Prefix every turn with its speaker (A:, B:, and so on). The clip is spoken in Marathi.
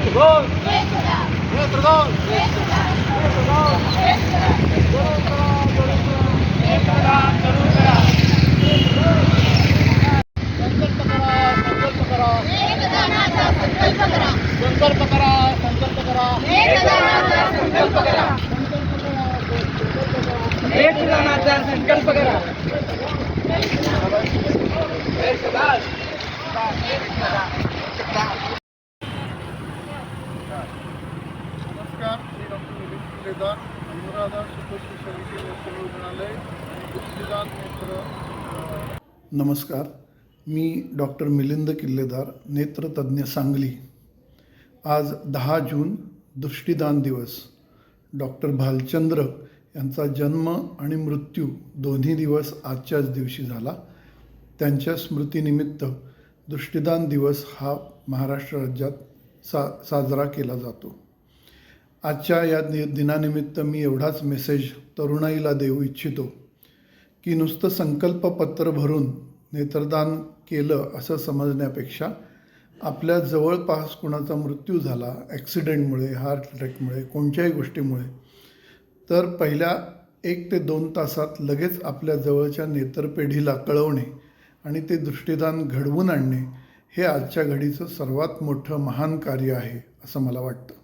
A: करा जरूर करा नेत्रदान जरूर करा संकल्प करा संकल्प करा संकल्प करा संकल्प करा संकल्प करा
B: नेत्रदानाचा संकल्प करा
A: नमस्कार मी doctor Nilesh Anuradha super speciality नेत्र रुग्णालय नेत्र
C: नमस्कार. मी डॉक्टर मिलिंद किल्लेदार नेत्रतज्ज्ञ सांगली. आज दहा जून दृष्टीदान दिवस. डॉक्टर भालचंद्र यांचा जन्म आणि मृत्यू दोन्ही दिवस आजच्याच दिवशी झाला. त्यांच्या स्मृतीनिमित्त दृष्टीदान दिवस हा महाराष्ट्र राज्यात सा साजरा केला जातो. आजच्या या दि दिनानिमित्त मी एवढाच मेसेज तरुणाईला देऊ इच्छितो की नुसतं संकल्पपत्र भरून नेत्रदान केलं असं समजण्यापेक्षा आपल्या जवळपास कुणाचा मृत्यू झाला ॲक्सिडेंटमुळे हार्ट अटॅकमुळे कोणत्याही गोष्टीमुळे तर पहिल्या एक ते दोन तासात लगेच आपल्या जवळच्या नेत्रपेढीला कळवणे आणि ते दृष्टिदान घडवून आणणे हे आजच्या घडीचं सर्वात मोठं महान कार्य आहे असं मला वाटतं.